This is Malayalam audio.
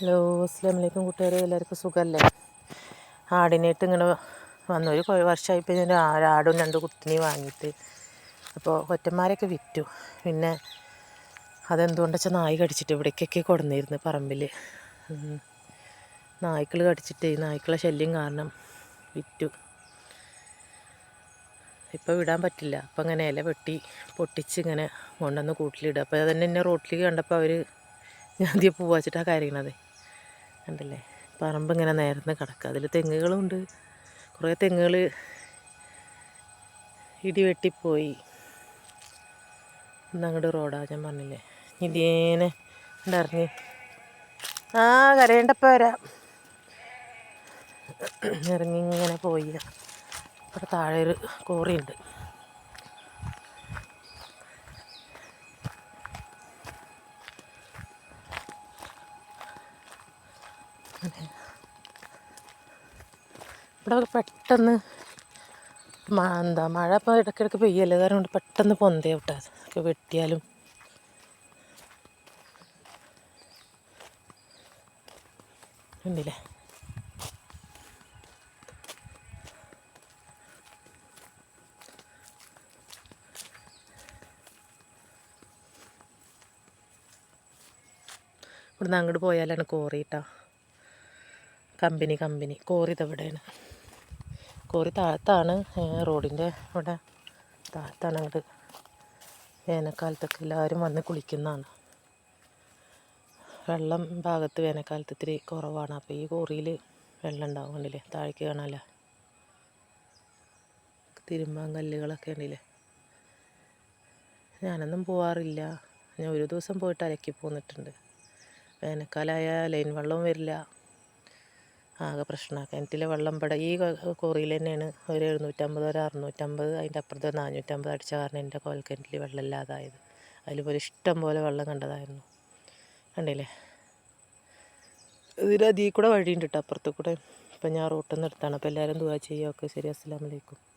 ഹലോ അസ്സാം വലൈക്കും കൂട്ടുകാരെ. എല്ലാവർക്കും സുഖമല്ലേ? ആടിനായിട്ട് ഇങ്ങനെ വന്നു ഒരു വർഷമായിപ്പോൾ ഞാൻ ആടും രണ്ട് കുട്ടിനെയും വാങ്ങിയിട്ട് അപ്പോൾ ഒറ്റന്മാരെയൊക്കെ വിറ്റു. പിന്നെ അതെന്തുകൊണ്ടാച്ചാൽ നായി കടിച്ചിട്ട് ഇവിടേക്കൊക്കെ കൊടുന്നിരുന്നു പറമ്പിൽ നായ്ക്കൾ കടിച്ചിട്ട് നായ്ക്കളെ ശല്യം കാരണം വിറ്റു. ഇപ്പോൾ വിടാൻ പറ്റില്ല. അപ്പം അങ്ങനെ ഇല വെട്ടി പൊട്ടിച്ച് ഇങ്ങനെ കൊണ്ടുവന്ന് കൂട്ടിലിടുക അപ്പോൾ അതന്നെ എന്നെ റോട്ടിലേക്ക് കണ്ടപ്പോൾ അവർ ആദ്യം പോവാച്ചിട്ടാണ് കരയണത്. കണ്ടില്ലേ? പറമ്പ് ഇങ്ങനെ നേർന്ന് കിടക്കുക. അതിൽ തെങ്ങുകളുണ്ട്. കുറേ തെങ്ങുകൾ ഇടി വെട്ടിപ്പോയി. ഇന്നങ്ങോട്ട് റോഡാ ഞാൻ പറഞ്ഞില്ലേ? ഇതേനെ ഇറങ്ങി. ആ കരയേണ്ടപ്പോൾ വരാം. ഇറങ്ങി ഇങ്ങനെ പോയി. ഇവിടെ താഴെ ഒരു കോറിയുണ്ട് ഇവിടെ പെട്ടെന്ന് എന്താ മഴ ഇപ്പോൾ ഇടയ്ക്കിടയ്ക്ക് പെയ്യല്ലേ? കാരണം കൊണ്ട് പെട്ടെന്ന് പൊന്തേ വിട്ടാൽ ഒക്കെ വെട്ടിയാലും. ഉണ്ടല്ലേ? ഇവിടുന്ന് അങ്ങോട്ട് പോയാലാണ് കോറി കേട്ടോ കമ്പനി കമ്പനി. കോറി ഇതെവിടെയാണ് കോറി താഴത്താണ്. റോഡിന്റെ അവിടെ താഴത്താണ് അങ്ങോട്ട് വേനൽക്കാലത്തൊക്കെ എല്ലാവരും വന്ന് കുളിക്കുന്നതാണ്. വെള്ളം ഭാഗത്ത് വേനൽക്കാലത്ത് ഇത്തിരി കുറവാണ്. അപ്പോൾ ഈ കോറിയിൽ വെള്ളം ഉണ്ടാവും കണ്ടില്ലേ? താഴേക്ക് കാണാമല്ലോ തിരുമ്പാൻ കല്ലുകളൊക്കെ ഉണ്ടല്ലേ ഞാനൊന്നും പോവാറില്ല. ഞാൻ ഒരു ദിവസം പോയിട്ട് അലക്കി പോന്നിട്ടുണ്ട്. വേനൽക്കാലമായ ലൈൻ വെള്ളവും വരില്ല. ആകെ പ്രശ്നമാണ് കിണറ്റിലെ വെള്ളം ഇവിടെ ഈ കോറിയിൽ തന്നെയാണ്. ഒരു എഴുന്നൂറ്റമ്പത് ഒരു അറുന്നൂറ്റമ്പത് അതിന്റെ അപ്പുറത്ത് നാനൂറ്റമ്പത് അടിച്ച കാരണം എന്റെ കോൽക്കിണറ്റിൽ വെള്ളം ഇല്ലാതായത്. അതിൽ പോലെ ഇഷ്ടം പോലെ വെള്ളം കണ്ടതായിരുന്നു. കണ്ടില്ലേ? ഇതിൽ കൂടെ വഴിയുണ്ട് കേട്ടോ അപ്പുറത്ത് കൂടെ. ഇപ്പം ഞാൻ റൂട്ടിൽ നിന്ന് എടുത്താണ്. അപ്പോൾ എല്ലാവരും ദുവാ ചെയ്യുക. ഓക്കെ ശരി. അസ്സാം വലൈക്കും